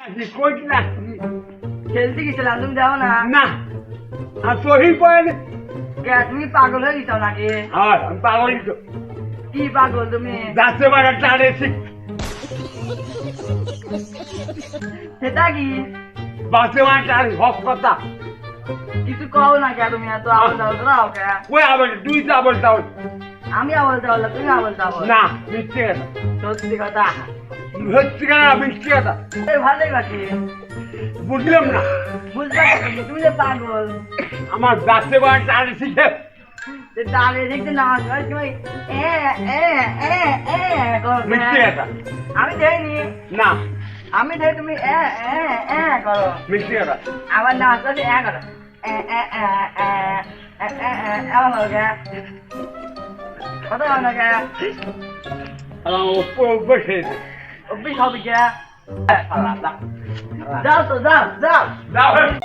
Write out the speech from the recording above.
কই না। খেলতে গেছিলাম তুমি যাও না। না। আর পয়েন্ট। কে তুমি পাগল হয়ে গেছো নাকি? আর আমি পাগল কি পাগল তুমি? যাচ্ছে বাড়া টানেছি সেটা কি? বাসে মানে টানে হক কথা। কিছু কও না কে তুমি এত আবল দাও দাও কে কই আবার তো আবার তাও আমি আবল দাও তুমি আবল দাও না মিথ্যে কথা সত্যি কথা হচ্ছে কেন মিথ্যে কথা ভালোই বাকি বুঝলাম না পারছি তুমি যে পাগল আমার যাচ্ছে বাড়া টানেছি যে দাঁড়িয়ে দেখতে না হয় তুমি এ এ এ এ? মিথ্যে কথা আমি দেখিনি না আমি দেখি তুমি এ এ এ করো মিথ্যে কথা আবার না আসলে এ করো এ এ এ এ এ এ এ 好的啊？那个 hello for working 了